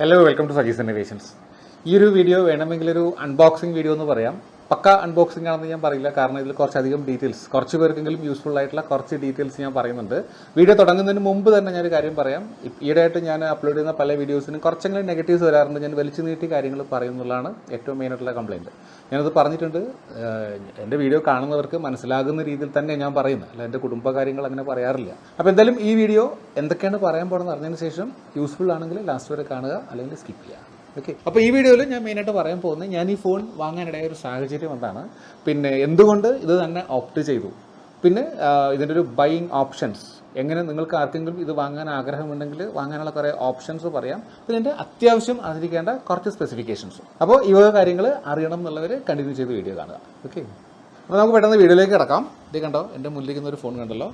Hello welcome to Saji's innovations ഈ ഒരു video വേണമെങ്കിൽ ഒരു അൺബോക്സിംഗ് വീഡിയോ എന്ന് പറയാം. പക്ക അൺബോക്സിംഗ് ആണെന്ന് ഞാൻ പറയില്ല കാരണം ഇതിൽ കുറച്ചധികം ഡീറ്റെയിൽസ് കുറച്ച് പേർക്കെങ്കിലും യൂസ്ഫുൾ ആയിട്ടുള്ള കുറച്ച് ഡീറ്റെയിൽസ് ഞാൻ പറയുന്നുണ്ട്. വീഡിയോ തുടങ്ങുന്നതിന് മുമ്പ് തന്നെ ഞാനൊരു കാര്യം പറയാം. ഈയിടെയായിട്ട് ഞാൻ അപ്ലോഡ് ചെയ്യുന്ന പല വീഡിയോസിനും കുറച്ചെങ്കിലും നെഗറ്റീവ്സ് വരാറുണ്ട്. ഞാൻ വലിച്ചു നീട്ടി കാര്യങ്ങൾ പറയുന്നുള്ളതാണ് ഏറ്റവും മെയിനായിട്ടുള്ള കംപ്ലയിന്റ് ഞാനത് പറഞ്ഞിട്ടുണ്ട്. എന്റെ വീഡിയോ കാണുന്നവർക്ക് മനസ്സിലാകുന്ന രീതിയിൽ തന്നെ ഞാൻ പറയുന്നത് അല്ല എന്റെ കുടുംബകാര്യങ്ങൾ അങ്ങനെ പറയാറില്ല. അപ്പോൾ എന്തായാലും ഈ വീഡിയോ എന്തൊക്കെയാണ് പറയാൻ പോകണമെന്ന് അറിഞ്ഞതിന് ശേഷം യൂസ്ഫുൾ ആണെങ്കിൽ ലാസ്റ്റ് വരെ കാണുക അല്ലെങ്കിൽ സ്കിപ്പ് ചെയ്യുക. ഓക്കെ അപ്പോൾ ഈ വീഡിയോയിൽ ഞാൻ മെയിനായിട്ട് പറയാൻ പോകുന്നത് ഞാൻ ഈ ഫോൺ വാങ്ങാനിടയായ ഒരു സാഹചര്യം എന്താണ് പിന്നെ എന്തുകൊണ്ട് ഇത് തന്നെ ഓപ്റ്റ് ചെയ്തു? പിന്നെ ഇതിന്റെ ഒരു ബൈയിങ് ഓപ്ഷൻസ് എങ്ങനെ നിങ്ങൾക്ക് ആർക്കെങ്കിലും ഇത് വാങ്ങാൻ ആഗ്രഹമുണ്ടെങ്കിൽ വാങ്ങാനുള്ള കുറേ ഓപ്ഷൻസ് പറയാം. ഇതിന്റെ അത്യാവശ്യം അറിഞ്ഞിരിക്കേണ്ട കുറച്ച് സ്പെസിഫിക്കേഷൻസ് അപ്പോൾ ഈ വക കാര്യങ്ങൾ അറിയണം എന്നുള്ളവർ കണ്ടിന്യൂ ചെയ്ത് വീഡിയോ കാണുക. ഓക്കെ അപ്പോൾ നമുക്ക് പെട്ടെന്ന് വീഡിയോയിലേക്ക് കിടക്കാം. ഇത് കണ്ടോ എന്റെ മുന്നിലിരിക്കുന്ന ഒരു ഫോൺ കണ്ടല്ലോ.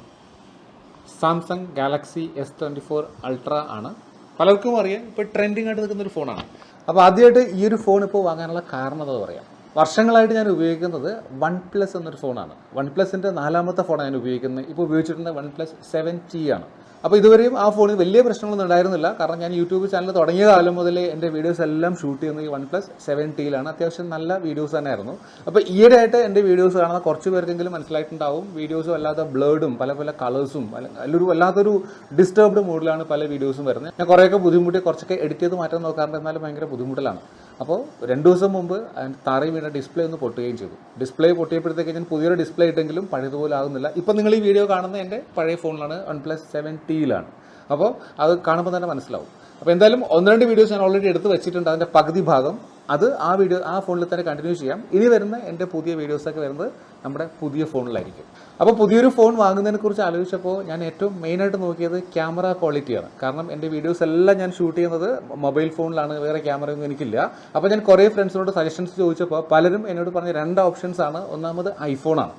Samsung Galaxy S twenty four ultra ആണ്. പലർക്കും അറിയാം ഇപ്പോൾ ട്രെൻഡിങ് ആയിട്ട് നിൽക്കുന്ന ഒരു ഫോണാണ് അപ്പോൾ ആദ്യമായിട്ട് ഈ ഒരു ഫോൺ ഇപ്പോൾ വാങ്ങാനുള്ള കാരണം എന്താ പറയാം. വർഷങ്ങളായിട്ട് ഞാൻ ഉപയോഗിക്കുന്നത് വൺ പ്ലസ് എന്നൊരു ഫോണാണ്. വൺ പ്ലസിന്റെ നാലാമത്തെ ഫോണാണ് ഞാൻ ഉപയോഗിക്കുന്നത്. ഇപ്പോൾ ഉപയോഗിച്ചിരുന്നത് വൺ പ്ലസ് സെവൻ ടി ആണ്. അപ്പോൾ ഇതുവരെയും ആ ഫോണിൽ വലിയ പ്രശ്നങ്ങളൊന്നും ഉണ്ടായിരുന്നില്ല. കാരണം ഞാൻ യൂട്യൂബ് ചാനൽ തുടങ്ങിയ കാലം മുതലേ എന്റെ വീഡിയോസ് എല്ലാം ഷൂട്ട് ചെയ്യുന്നത് ഈ വൺ പ്ലസ് സെവൻ ടിയിലാണ് അത്യാവശ്യം നല്ല വീഡിയോസ് തന്നെയായിരുന്നു. അപ്പോൾ ഈയിടെയായിട്ട് എന്റെ വീഡിയോസ് കാണുന്ന കുറച്ച് പേർക്കെങ്കിലും മനസ്സിലായിട്ടുണ്ടാവും. വീഡിയോസ് വല്ലാത്ത ബ്ലേഡും പല പല കളേഴ്സും അതിലൊരു വല്ലാത്തൊരു ഡിസ്റ്റർബ്ഡ് മൂഡിലാണ് പല വീഡിയോസും വരുന്നത്. ഞാൻ കുറേയൊക്കെ ബുദ്ധിമുട്ടി കുറച്ചൊക്കെ എഡിറ്റ് ചെയ്ത് മാറ്റാൻ നോക്കാറുണ്ട്. എന്നാലും ഭയങ്കര ബുദ്ധിമുട്ടിലാണ്. അപ്പോൾ രണ്ട് ദിവസം മുമ്പ് അതിന്റെ താറി വീണ ഡിസ്പ്ലേ ഒന്ന് പൊട്ടുകയും ചെയ്തു. ഡിസ്പ്ലേ പൊട്ടിയപ്പോഴത്തേക്ക് ഞാൻ പുതിയൊരു ഡിസ്പ്ലേ ഇട്ടെങ്കിലും പഴയതുപോലെ ആകുന്നില്ല. ഇപ്പം നിങ്ങൾ ഈ വീഡിയോ കാണുന്ന എന്റെ പഴയ ഫോണിലാണ് വൺ പ്ലസ് സെവൻ ടിയിലാണ് അപ്പോൾ അത് കാണുമ്പോൾ തന്നെ മനസ്സിലാവും. അപ്പോൾ എന്തായാലും ഒന്ന് രണ്ട് വീഡിയോസ് ഞാൻ ഓൾറെഡി എടുത്ത് വെച്ചിട്ടുണ്ട്. അതിന്റെ പകുതി ഭാഗം അത് ആ വീഡിയോ ആ ഫോണിൽ തന്നെ കണ്ടിന്യൂ ചെയ്യാം. ഇനി വരുന്ന എന്റെ പുതിയ വീഡിയോസൊക്കെ വരുന്നത് നമ്മുടെ പുതിയ ഫോണിലായിരിക്കും അപ്പോൾ പുതിയൊരു ഫോൺ വാങ്ങുന്നതിനെ കുറിച്ച് ആലോചിച്ചപ്പോൾ ഞാൻ ഏറ്റവും മെയിനായിട്ട് നോക്കിയത് ക്യാമറ ക്വാളിറ്റിയാണ് കാരണം എന്റെ വീഡിയോസ് എല്ലാം ഞാൻ ഷൂട്ട് ചെയ്യുന്നത് മൊബൈൽ ഫോണിലാണ് വേറെ ക്യാമറയൊന്നും എനിക്കില്ല. അപ്പോൾ ഞാൻ കുറേ ഫ്രണ്ട്സിനോട് സജഷൻസ് ചോദിച്ചപ്പോൾ പലരും എന്നോട് പറഞ്ഞ രണ്ട് ഓപ്ഷൻസ് ആണ്. ഒന്നാമത് ഐഫോണാണ്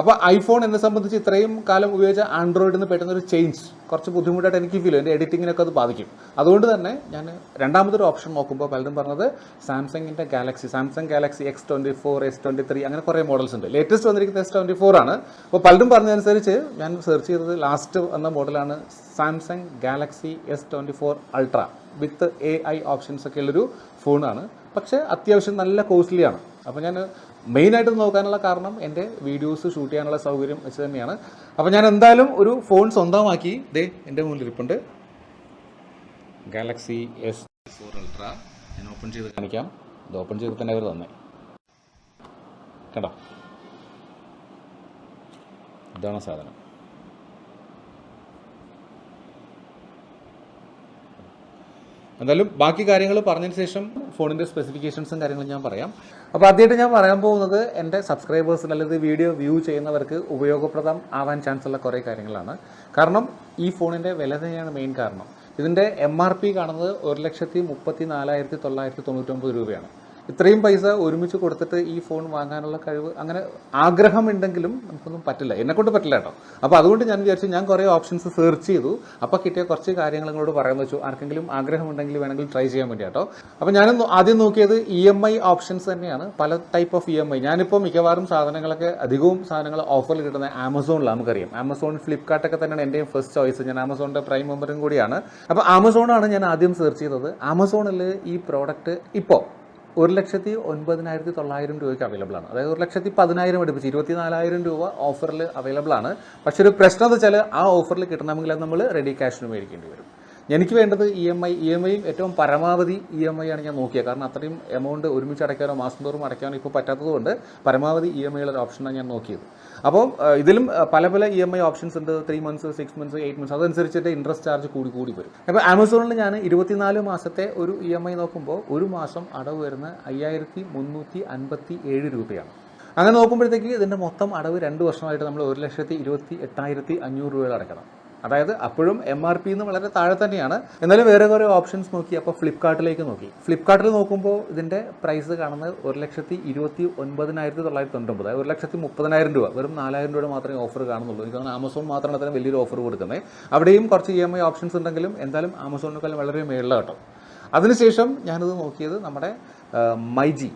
അപ്പോൾ ഐഫോൺ എന്നെ സംബന്ധിച്ച് ഇത്രയും കാലം ഉപയോഗിച്ച ആൻഡ്രോയിഡിൽ നിന്ന് പെട്ടെന്ന് ഒരു ചേഞ്ച് കുറച്ച് ബുദ്ധിമുട്ടായിട്ട് എനിക്ക് ഫീൽ എന്റെ എഡിറ്റിങ്ങിനൊക്കെ അത് ബാധിക്കും. അതുകൊണ്ട് തന്നെ ഞാൻ രണ്ടാമതൊരു ഓപ്ഷൻ നോക്കുമ്പോൾ പലരും പറഞ്ഞത് സാംസങ്ങിന്റെ Galaxy Samsung Galaxy X twenty four S twenty three അങ്ങനെ കുറേ മോഡൽസ് ഉണ്ട്. ലേറ്റസ്റ്റ് വന്നിരിക്കുന്നത് എസ് ട്വന്റി ഫോർ ആണ്. അപ്പോൾ പലരും പറഞ്ഞതനുസരിച്ച് ഞാൻ സെർച്ച് ചെയ്തത് ലാസ്റ്റ് വന്ന മോഡലാണ് Samsung Galaxy S twenty four ultra with A I options ഒക്കെ ഉള്ളൊരു ഫോണാണ് പക്ഷേ അത്യാവശ്യം നല്ല കോസ്റ്റ്ലിയാണ് അപ്പോൾ ഞാൻ മെയിനായിട്ട് നോക്കാനുള്ള കാരണം എന്റെ വീഡിയോസ് ഷൂട്ട് ചെയ്യാനുള്ള സൗകര്യം വെച്ച് തന്നെയാണ്. അപ്പോൾ ഞാൻ എന്തായാലും ഒരു ഫോൺ സ്വന്തമാക്കി ദേ എന്റെ മുന്നിലിരിപ്പുണ്ട് ഗാലക്സി എസ് ഫോർ അൾട്ര ഞാൻ ഓപ്പൺ ചെയ്ത് കാണിക്കാം. ഇത് ഓപ്പൺ ചെയ്ത് തന്നെ അവർ തന്നെ. കണ്ടോ? ഇതാണ് സാധനം. എന്തായാലും ബാക്കി കാര്യങ്ങൾ പറഞ്ഞതിന് ശേഷം ഫോണിന്റെ സ്പെസിഫിക്കേഷൻസും കാര്യങ്ങളും ഞാൻ പറയാം. അപ്പോൾ ആദ്യമായിട്ട് ഞാൻ പറയാൻ പോകുന്നത് എന്റെ സബ്സ്ക്രൈബേഴ്സിന് അല്ലെങ്കിൽ വീഡിയോ വ്യൂ ചെയ്യുന്നവർക്ക് ഉപയോഗപ്രദം ആവാൻ ചാൻസ് ഉള്ള കുറേ കാര്യങ്ങളാണ്. കാരണം ഈ ഫോണിന്റെ വില തന്നെയാണ് മെയിൻ കാരണം. ഇതിന്റെ എം ആർ പി കാണുന്നത് ഒരു ലക്ഷത്തി മുപ്പത്തി നാലായിരത്തി തൊള്ളായിരത്തി തൊണ്ണൂറ്റൊമ്പത് രൂപയാണ്. ഇത്രയും പൈസ ഒരുമിച്ച് കൊടുത്തിട്ട് ഈ ഫോൺ വാങ്ങാനുള്ള കഴിവ് അങ്ങനെ ആഗ്രഹമുണ്ടെങ്കിലും നമുക്കൊന്നും പറ്റില്ല. എന്നെ കൊണ്ട് പറ്റില്ല കേട്ടോ. അപ്പോൾ അതുകൊണ്ട് ഞാൻ വിചാരിച്ചു ഞാൻ കുറേ ഓപ്ഷൻസ് സെർച്ച് ചെയ്തു. അപ്പോൾ കിട്ടിയ കുറച്ച് കാര്യങ്ങൾ നിങ്ങളോട് പറയാൻ വെച്ചു. ആർക്കെങ്കിലും ആഗ്രഹം ഉണ്ടെങ്കിൽ വേണമെങ്കിൽ ട്രൈ ചെയ്യാൻ വേണ്ടി കേട്ടോ. അപ്പോൾ ഞാൻ ആദ്യം നോക്കിയത് ഇ എം ഐ ഓപ്ഷൻസ് തന്നെയാണ്. പല type of E M I ഞാനിപ്പോൾ മിക്കവാറും സാധനങ്ങളൊക്കെ അധികവും സാധനങ്ങൾ ഓഫറിൽ കിട്ടുന്ന ആമസോണിലാണ് നമുക്കറിയാം. ആമസോൺ ഫ്ലിപ്കാർട്ടൊക്കെ തന്നെയാണ് എന്റെ ഫസ്റ്റ് ചോയ്സ് ഞാൻ ആമസോണിന്റെ പ്രൈം മെമ്പറും കൂടിയാണ്. അപ്പോൾ ആമസോണാണ് ഞാൻ ആദ്യം സെർച്ച് ചെയ്തത്. ആമസോണിൽ ഈ പ്രോഡക്റ്റ് ഇപ്പോൾ ഒരു ലക്ഷത്തി ഒൻപതിനായിരത്തി തൊള്ളായിരം രൂപയ്ക്ക് അവൈലബിൾ ആണ്. അതായത് ഒരു ലക്ഷത്തി പതിനായിരം അടുപ്പിച്ച് ഇരുപത്തി നാലായിരം രൂപ ഓഫറിൽ അവൈലബിൾ ആണ്. പക്ഷെ ഒരു പ്രശ്നം എന്ന് വെച്ചാൽ ആ ഓഫറിൽ കിട്ടണമെങ്കിൽ നമ്മൾ റെഡി ക്യാഷിന് മേടിക്കേണ്ടി വരും. എനിക്ക് വേണ്ടത് E M I E M ഐയും ഏറ്റവും പരമാവധി ഇ എം ഐ ആണ് ഞാൻ നോക്കിയത് കാരണം അത്രയും എമൗണ്ട് ഒരുമിച്ച് അടയ്ക്കാനോ മാസം തോറും അടയ്ക്കാനോ ഇപ്പോൾ പറ്റാത്തതുകൊണ്ട് പരമാവധി ഇ എം ഐയുള്ള ഓപ്ഷനാണ് ഞാൻ നോക്കിയത്. അപ്പോൾ ഇതിലും പല പല ഇ എം ഐ ഓപ്ഷൻസ് ഉണ്ട്. Three months six months eight months അതനുസരിച്ചിട്ട് ഇൻട്രസ്റ്റ് ചാർജ് കൂടി കൂടി വരും. അപ്പോൾ ആമസോണിൽ ഞാൻ ഇരുപത്തിനാല് മാസത്തെ ഒരു ഇ എം ഐ നോക്കുമ്പോൾ ഒരു മാസം അടവ് വരുന്ന അയ്യായിരത്തി മുന്നൂറ്റി അൻപത്തി ഏഴ് രൂപയാണ്. അങ്ങനെ നോക്കുമ്പോഴത്തേക്ക് ഇതിന്റെ മൊത്തം അടവ് രണ്ട് വർഷമായിട്ട് നമ്മൾ ഒരു ലക്ഷത്തി ഇരുപത്തി എട്ടായിരത്തി അഞ്ഞൂറ് രൂപ അടയ്ക്കണം. അതായത് അപ്പോഴും എം ആർ പി എന്ന് വളരെ താഴെ തന്നെയാണ്. എന്നാലും വേറെ കുറേ ഓപ്ഷൻസ് നോക്കി. അപ്പോൾ ഫ്ലിപ്കാർട്ടിലേക്ക് നോക്കി. ഫ്ലിപ്കാർട്ടിൽ നോക്കുമ്പോൾ ഇതിന്റെ പ്രൈസ് കാണുന്നത് ഒരു ലക്ഷത്തി ഇരുപത്തി ഒൻപതിനായിരത്തി തൊള്ളായിരത്തി തൊണ്ണൂറ്റൊമ്പത്. ഒരു ലക്ഷത്തി മുപ്പതിനായിരം രൂപ. വെറും നാലായിരം രൂപ മാത്രമേ ഓഫർ കാണുന്നുള്ളൂ. എനിക്ക് തോന്നുന്നു ആമസോൺ മാത്രമാണ് അതിന് വലിയൊരു ഓഫർ കൊടുക്കുന്നത്. അവിടെയും കുറച്ച് ഇ എം ഐ ഓപ്ഷൻസ് ഉണ്ടെങ്കിലും എന്തായാലും ആമസോണിനേക്കാളും വളരെ മേളിലാണ് കേട്ടോ അതിനുശേഷം ഞാനിത് നോക്കിയത് നമ്മുടെ മൈജി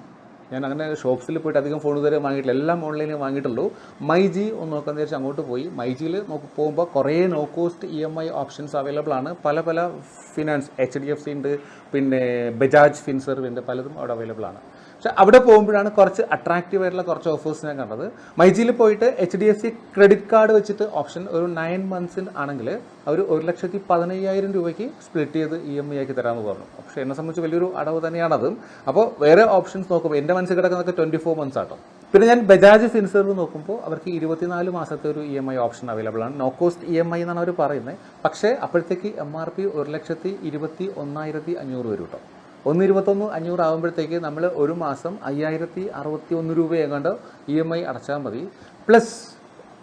ഞാൻ അങ്ങനെ ഷോപ്സിൽ പോയിട്ട് അധികം ഫോൺ ഇതുവരെ വാങ്ങിയിട്ടില്ല. എല്ലാം ഓൺലൈനിൽ വാങ്ങിയിട്ടുള്ളൂ. മൈ ജി ഒന്ന് നോക്കാന്ന് വെച്ചാൽ അങ്ങോട്ട് പോയി. മൈ ജിയിൽ നോക്കി പോകുമ്പോൾ കുറേ no cost E M I options available ആണ്. പല പല finance H D F C ഉണ്ട് പിന്നെ ബജാജ് ഫിൻസർവ് ഉണ്ട് പലതും അവിടെ അവൈലബിൾ ആണ്. പക്ഷെ അവിടെ പോകുമ്പോഴാണ് കുറച്ച് അട്രാക്റ്റീവ് ആയിട്ടുള്ള കുറച്ച് ഓഫേഴ്സ് ഞാൻ കണ്ടത്. മൈജിയിൽ പോയിട്ട് H D F C credit card വെച്ചിട്ട് ഓപ്ഷൻ ഒരു നയൻ മന്ത്സിൽ ആണെങ്കിൽ അവർ ഒരു ലക്ഷത്തി പതിനയ്യായിരം രൂപയ്ക്ക് സ്പ്ലിറ്റ് ചെയ്ത് ഇ എം ഐ ആക്കി തരാമെന്ന് പറഞ്ഞു. പക്ഷേ എന്നെ സംബന്ധിച്ച് വലിയൊരു അടവ് തന്നെയാണത്. അപ്പോൾ വേറെ ഓപ്ഷൻസ് നോക്കുമ്പോൾ എന്റെ മനസ്സിൽ കിടക്കുന്നതൊക്കെ ട്വന്റി ഫോർ മന്ത്സ് ആട്ടോ. പിന്നെ ഞാൻ ബജാജ് ഫിൻസർവ് നോക്കുമ്പോൾ അവർക്ക് ഇരുപത്തിനാല് മാസത്തെ ഒരു E M I option available ആണ്. No cost E M I എന്നാണ് അവർ പറയുന്നത്. പക്ഷേ അപ്പോഴത്തേക്ക് എം ആർ പി ഒരു ലക്ഷത്തി ഇരുപത്തി ഒന്നായിരത്തി അഞ്ഞൂറ് വരും കേട്ടോ ഒന്ന് ഇരുപത്തൊന്ന് അഞ്ഞൂറ് ആകുമ്പോഴത്തേക്ക് നമ്മൾ ഒരു മാസം അയ്യായിരത്തി അറുപത്തി ഒന്ന് രൂപ ഇ എം ഐ അടച്ചാൽ മതി. പ്ലസ്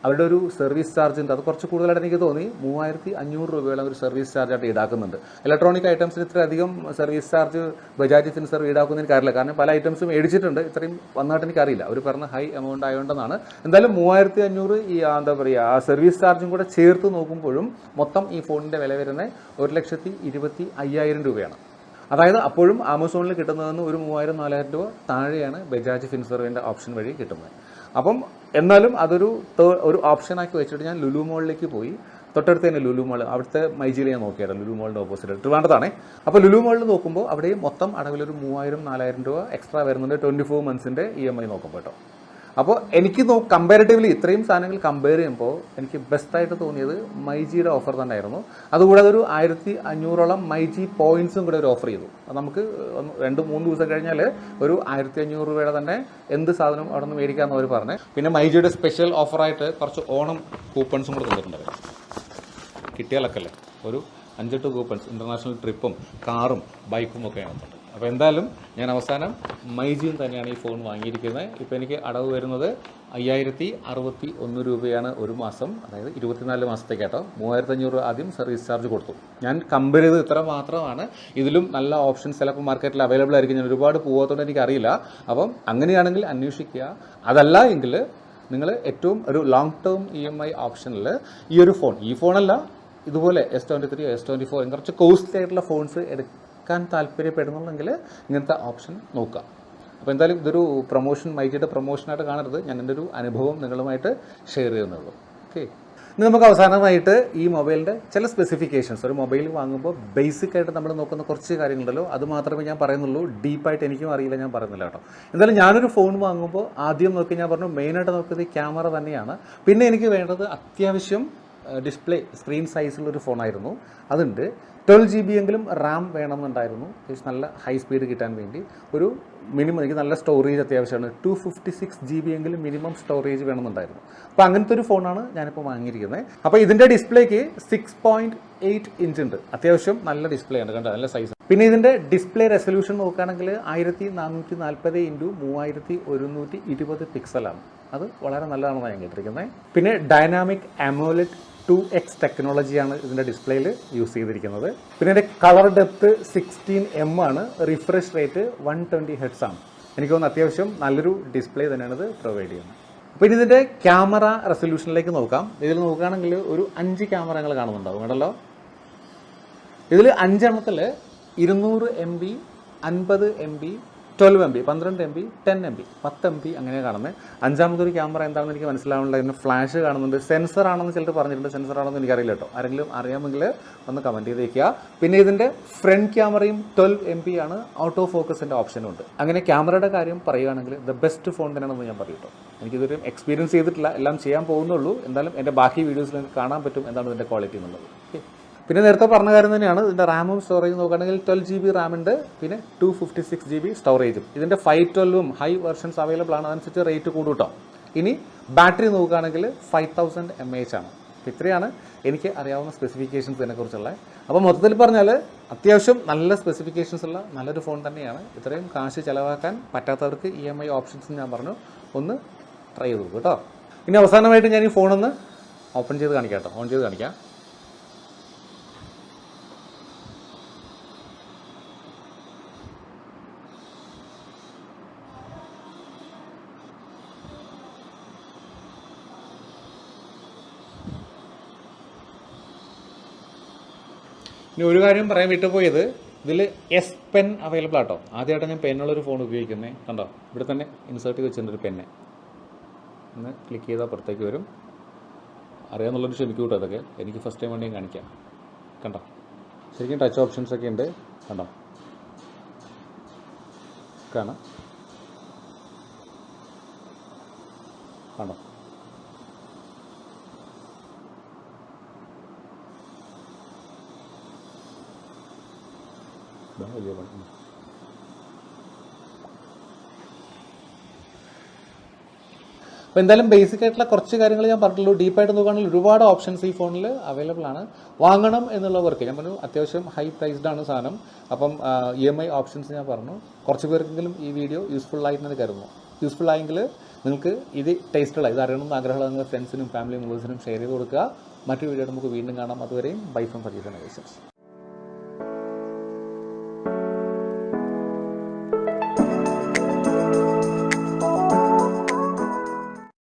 അവരുടെ ഒരു സർവീസ് ചാർജ് ഉണ്ട്. അത് കുറച്ച് കൂടുതലായിട്ട് എനിക്ക് തോന്നി. മൂവായിരത്തി അഞ്ഞൂറ് രൂപയോളം ഒരു സർവീസ് ചാർജായിട്ട് ഈടാക്കുന്നുണ്ട്. ഇലക്ട്രോണിക് ഐറ്റംസിന് ഇത്രയധികം സർവീസ് ചാർജ് ബജാജ് ഫിൻസർ ഈടാക്കുന്ന എനിക്കറിയില്ല കാരണം പല ഐറ്റംസും മേടിച്ചിട്ടുണ്ട്. ഇത്രയും വന്നതായിട്ട് എനിക്കറിയില്ല അവർ പറഞ്ഞ ഹൈ എമൗണ്ട് ആയതുകൊണ്ടെന്നാണ് എന്തായാലും മൂവായിരത്തി അഞ്ഞൂറ് ഈ എന്താ പറയുക ആ സർവീസ് ചാർജും കൂടെ ചേർത്ത് നോക്കുമ്പോഴും മൊത്തം ഈ ഫോണിന്റെ വില വരുന്നത് ഒരു ലക്ഷത്തി ഇരുപത്തി അയ്യായിരം രൂപയാണ്. അതായത് അപ്പോഴും ആമസോണിൽ കിട്ടുന്നതെന്ന് ഒരു മൂവായിരം നാലായിരം രൂപ താഴെയാണ് ബജാജ് ഫിൻസർവിന്റെ ഓപ്ഷൻ വഴി കിട്ടുന്നത്. അപ്പം എന്നാലും അതൊരു ഒരു ഓപ്ഷനാക്കി വെച്ചിട്ട് ഞാൻ ലുലു മോളിലേക്ക് പോയി. തൊട്ടടുത്ത് തന്നെ ലുലു മോൾ അവിടുത്തെ മൈജിയിൽ ഞാൻ നോക്കിയായിരുന്നു ലുലു മോളിന്റെ ഓപ്പോസിറ്റ് ട്രിവാണ്ടതാണ് അപ്പോൾ ലുലു മോളിൽ നോക്കുമ്പോൾ അവിടെയും മൊത്തം അടവിലൊരു മൂവായിരം നാലായിരം രൂപ എക്സ്ട്രാ വരുന്നുണ്ട്. ട്വന്റി ഫോർ മന്ത്സിന്റെ ഇ എം ഐ നോക്കുമ്പോൾ കേട്ടോ. അപ്പോൾ എനിക്ക് കമ്പാരിറ്റീവ്ലി ഇത്രയും സാധനങ്ങൾ കമ്പയർ ചെയ്യുമ്പോൾ എനിക്ക് ബെസ്റ്റായിട്ട് തോന്നിയത് മൈജിയുടെ ഓഫർ തന്നെയായിരുന്നു. അതുകൂടാതെ ഒരു ആയിരത്തി അഞ്ഞൂറോളം മൈജി പോയിന്റ്സും കൂടെ ഒരു ഓഫർ ചെയ്തു. അത് നമുക്ക് രണ്ട് മൂന്ന് ദിവസം കഴിഞ്ഞാൽ ഒരു ആയിരത്തി അഞ്ഞൂറ് രൂപയുടെ തന്നെ എന്ത് സാധനം അവിടെ നിന്ന് മേടിക്കാമെന്ന് അവർ പറഞ്ഞു. പിന്നെ മൈജിയുടെ സ്പെഷ്യൽ ഓഫറായിട്ട് കുറച്ച് ഓണം കൂപ്പൺസും കൂടെ തന്നിട്ടുണ്ട്. കിട്ടിയാലൊക്കെ അല്ലേ ഒരു അഞ്ചെട്ട് കൂപ്പൺസ് ഇന്റർനാഷണൽ ട്രിപ്പും കാറും ബൈക്കും ഒക്കെ അതിനകത്തുണ്ട് അപ്പോൾ എന്തായാലും ഞാൻ അവസാനം മൈജിയും തന്നെയാണ് ഈ ഫോൺ വാങ്ങിയിരിക്കുന്നത്. ഇപ്പോൾ എനിക്ക് അടവ് വരുന്നത് അയ്യായിരത്തി അറുപത്തി ഒന്ന് രൂപയാണ് ഒരു മാസം അതായത് ഇരുപത്തിനാല് മാസത്തേക്ക് കേട്ടോ. മൂവായിരത്തഞ്ഞൂറ് ആദ്യം സർവീസ് ചാർജ് കൊടുത്തു. ഞാൻ കമ്പയർ ചെയ്ത് ഇത്ര മാത്രമാണ്. ഇതിലും നല്ല ഓപ്ഷൻസ് ചിലപ്പോൾ മാർക്കറ്റിൽ അവൈലബിൾ ആയിരിക്കും. ഞാൻ ഒരുപാട് പോകാത്തതുകൊണ്ട് എനിക്കറിയില്ല. അപ്പം അങ്ങനെയാണെങ്കിൽ അന്വേഷിക്കുക. അതല്ല എങ്കിൽ നിങ്ങൾ ഏറ്റവും ഒരു long term E M I ഓപ്ഷനിൽ ഈ ഒരു ഫോൺ ഈ ഫോണല്ല ഇതുപോലെ S twenty three S twenty four കുറച്ച് കോസ്റ്റ്ലി ആയിട്ടുള്ള ഫോൺസ് എടുക്കാൻ താല്പര്യപ്പെടുന്നുണ്ടെങ്കിൽ ഇങ്ങനത്തെ ഓപ്ഷൻ നോക്കുക അപ്പോൾ എന്തായാലും ഇതൊരു പ്രൊമോഷൻ മൈജിയുടെ പ്രൊമോഷനായിട്ട് കാണരുത്. ഞാൻ എന്റെ ഒരു അനുഭവം നിങ്ങളുമായിട്ട് ഷെയർ ചെയ്യുന്നുള്ളൂ. ഓക്കെ ഇനി നമുക്ക് അവസാനമായിട്ട് ഈ മൊബൈലിന്റെ ചില സ്പെസിഫിക്കേഷൻസ് ഒരു മൊബൈൽ വാങ്ങുമ്പോൾ ബേസിക് ആയിട്ട് നമ്മൾ നോക്കുന്ന കുറച്ച് കാര്യങ്ങളുണ്ടല്ലോ. അത് മാത്രമേ ഞാൻ പറയുന്നുള്ളൂ. ഡീപ്പായിട്ട് എനിക്കും അറിയില്ല ഞാൻ പറയുന്നില്ല കേട്ടോ. എന്തായാലും ഞാനൊരു ഫോൺ വാങ്ങുമ്പോൾ ആദ്യം നോക്കി ഞാൻ പറഞ്ഞു മെയിനായിട്ട് നോക്കിയത് ക്യാമറ തന്നെയാണ്. പിന്നെ എനിക്ക് വേണ്ടത് അത്യാവശ്യം ഡിസ്പ്ലേ സ്ക്രീൻ സൈസുള്ളൊരു ഫോണായിരുന്നു അതുണ്ട്. ട്വൽവ് ജി ബി എങ്കിലും റാം വേണമെന്നുണ്ടായിരുന്നു. അത്യാവശ്യം നല്ല ഹൈ സ്പീഡ് കിട്ടാൻ വേണ്ടി. ഒരു മിനിമം എനിക്ക് നല്ല സ്റ്റോറേജ് അത്യാവശ്യമാണ്. Two fifty six G B എങ്കിലും മിനിമം സ്റ്റോറേജ് വേണമെന്നുണ്ടായിരുന്നു. അപ്പോൾ അങ്ങനത്തെ ഒരു ഫോണാണ് ഞാനിപ്പോൾ വാങ്ങിയിരിക്കുന്നത്. അപ്പോൾ ഇതിന്റെ ഡിസ്പ്ലേക്ക് സിക്സ് പോയിന്റ് എയ്റ്റ് ഇഞ്ച് ഉണ്ട്. അത്യാവശ്യം നല്ല ഡിസ്പ്ലേ ആണ്. കണ്ടോ? നല്ല സൈസ് പിന്നെ ഇതിന്റെ ഡിസ്പ്ലേ റെസൊല്യൂഷൻ നോക്കുകയാണെങ്കിൽ ആയിരത്തി നാനൂറ്റി നാൽപ്പത് ഇന്റു മൂവായിരത്തി ഒരുന്നൂറ്റി ഇരുപത് പിക്സലാണ് അത് വളരെ നല്ലതാണെന്നാണ് ഞാൻ കേട്ടിരിക്കുന്നത്. പിന്നെ ഡൈനാമിക് അമോലറ്റ് ടു എക്സ് ടെക്നോളജിയാണ് ഇതിന്റെ ഡിസ്പ്ലേയിൽ യൂസ് ചെയ്തിരിക്കുന്നത്. പിന്നെ ഇതിന്റെ കളർ ഡെപ്ത് സിക്സ്റ്റീൻ എം ആണ്. Refresh rate one twenty hertz ആണ്. എനിക്ക് തോന്നുന്നു അത്യാവശ്യം നല്ലൊരു ഡിസ്പ്ലേ തന്നെയാണ് ഇത് പ്രൊവൈഡ് ചെയ്യുന്നത്. അപ്പോൾ ഇനി ഇതിന്റെ ക്യാമറ റെസൊല്യൂഷനിലേക്ക് നോക്കാം. ഇതിൽ നോക്കുകയാണെങ്കിൽ ഒരു അഞ്ച് ക്യാമറകൾ കാണുന്നുണ്ടാവും കേട്ടല്ലോ ഇതിൽ അഞ്ചെണ്ണത്തിൽ ഇരുന്നൂറ് എം ബി അൻപത് M B twelve M B പന്ത്രണ്ട് M B ten M B പത്ത് എം ബി അങ്ങനെ കാണുന്നത് അഞ്ചാമതൊരു ക്യാമറ എന്താണെന്ന് എനിക്ക് മനസ്സിലാവുന്നില്ല. അതിന് ഫ്ലാഷ് കാണുന്നുണ്ട്. സെൻസർ ആണെന്ന് ചിലർ പറഞ്ഞിട്ടുണ്ട്. സെൻസർ ആണെന്ന് എനിക്കറിയില്ല കേട്ടോ. ആരെങ്കിലും അറിയാമെങ്കിൽ ഒന്ന് കമന്റ് ചെയ്തേക്കുക. പിന്നെ ഇതിന്റെ ഫ്രണ്ട് ക്യാമറയും ട്വൽവ് എം ബി ആണ് ഔട്ടോ ഫോക്കസിന്റെ ഓപ്ഷനും ഉണ്ട്. അങ്ങനെ ക്യാമറയുടെ കാര്യം പറയുകയാണെങ്കിൽ ദ ബെസ്റ്റ് ഫോൺ തന്നെയാണെന്ന് ഞാൻ പറയും കേട്ടോ. എനിക്കിതൊരു എക്സ്പീരിയൻസ് ചെയ്തിട്ടില്ല. എല്ലാം ചെയ്യാൻ പോകുന്നുള്ളൂ. എന്തായാലും എന്റെ ബാക്കി വീഡിയോസിൽ കാണാൻ പറ്റും. എന്താണ് ഇതിന്റെ ക്വാളിറ്റി എന്നുള്ളത്. പിന്നെ നേരത്തെ പറഞ്ഞ കാര്യം തന്നെയാണ്. ഇതിന്റെ റാമും സ്റ്റോറേജും നോക്കുകയാണെങ്കിൽ ട്വൽവ് ജി ബി റാമുണ്ട് പിന്നെ two fifty six G B സ്റ്റോറേജും ഇതിന്റെ ഫൈവ് ട്വൽവും ഹൈ വെർഷൻസ് അവൈലബിൾ ആണ്. അതനുസരിച്ച് റേറ്റ് കൂടും ഇനി ബാറ്ററി നോക്കുകയാണെങ്കിൽ ഫൈവ് തൗസൻഡ് എം എച്ച് ആണ്. ഇത്രയാണ് എനിക്ക് അറിയാവുന്ന സ്പെസിഫിക്കേഷൻസ് ഇതിനെക്കുറിച്ചുള്ള അപ്പോൾ മൊത്തത്തിൽ പറഞ്ഞാൽ അത്യാവശ്യം നല്ല സ്പെസിഫിക്കേഷൻസ് ഉള്ള നല്ലൊരു ഫോൺ തന്നെയാണ്. ഇത്രയും കാശ് ചിലവാക്കാൻ പറ്റാത്തവർക്ക് ഇ എം ഐ ഓപ്ഷൻസ് ഞാൻ പറഞ്ഞു. ഒന്ന് ട്രൈ ചെയ്ത് കേട്ടോ ഇനി അവസാനമായിട്ട് ഞാൻ ഈ ഫോണൊന്ന് ഓപ്പൺ ചെയ്ത് കാണിക്കാം കേട്ടോ ഓൺ ചെയ്ത് കാണിക്കാം. ഇനി ഒരു കാര്യം പറയാൻ വിട്ടുപോയത് ഇതിൽ എസ് പെൻ അവൈലബിൾ ആട്ടോ. ആദ്യമായിട്ട് ഞാൻ പെന്നുള്ളൊരു ഫോൺ ഉപയോഗിക്കുന്നത് കണ്ടോ? ഇവിടെ തന്നെ ഇൻസേർട്ട് ചെയ്ത് വെച്ചിട്ടുണ്ട് പെന്ന് ഒന്ന് ക്ലിക്ക് ചെയ്താൽ പുറത്തേക്ക് വരും. അറിയാമെന്നുള്ളൊരു ക്ഷമിക്കും കേട്ടോ അതൊക്കെ എനിക്ക് ഫസ്റ്റ് ടൈം വേണ്ടി കാണിക്കാം. കണ്ടോ? ശരിക്കും ടച്ച് ഓപ്ഷൻസ് ഒക്കെ ഉണ്ട്. കണ്ടോ? കാണാം. കണ്ടോ? ഉം. അപ്പോൾ എന്തായാലും ബേസിക് ആയിട്ടുള്ള കുറച്ച് കാര്യങ്ങൾ ഞാൻ പറഞ്ഞിട്ടുള്ളൂ. ഡീപ്പായിട്ട് നോക്കുകയാണെങ്കിൽ ഒരുപാട് ഓപ്ഷൻസ് ഈ ഫോണിൽ അവൈലബിൾ ആണ്. വാങ്ങണം എന്നുള്ളവർക്ക് ഞാൻ പറഞ്ഞു അത്യാവശ്യം ഹൈ പ്രൈസ്ഡ് ആണ് സാധനം. അപ്പം ഇ എം ഐ ഓപ്ഷൻസ് ഞാൻ പറഞ്ഞു. കുറച്ച് പേർക്കെങ്കിലും ഈ വീഡിയോ യൂസ്ഫുൾ ആയിട്ടുണ്ട് കരുതുന്നു. യൂസ്ഫുൾ ആയെങ്കിൽ നിങ്ങൾക്ക് ഇത് ടേസ്റ്റുള്ള ഇത് അറിയണമെന്ന് ആഗ്രഹമുള്ള നിങ്ങളുടെ ഫ്രണ്ട്സിനും ഫാമിലി മെമ്പേഴ്സിനും ഷെയർ ചെയ്ത് കൊടുക്കുക. മറ്റൊരു വീഡിയോ നമുക്ക് വീണ്ടും കാണാം. അതുവരെയും ബൈ ഫ്രം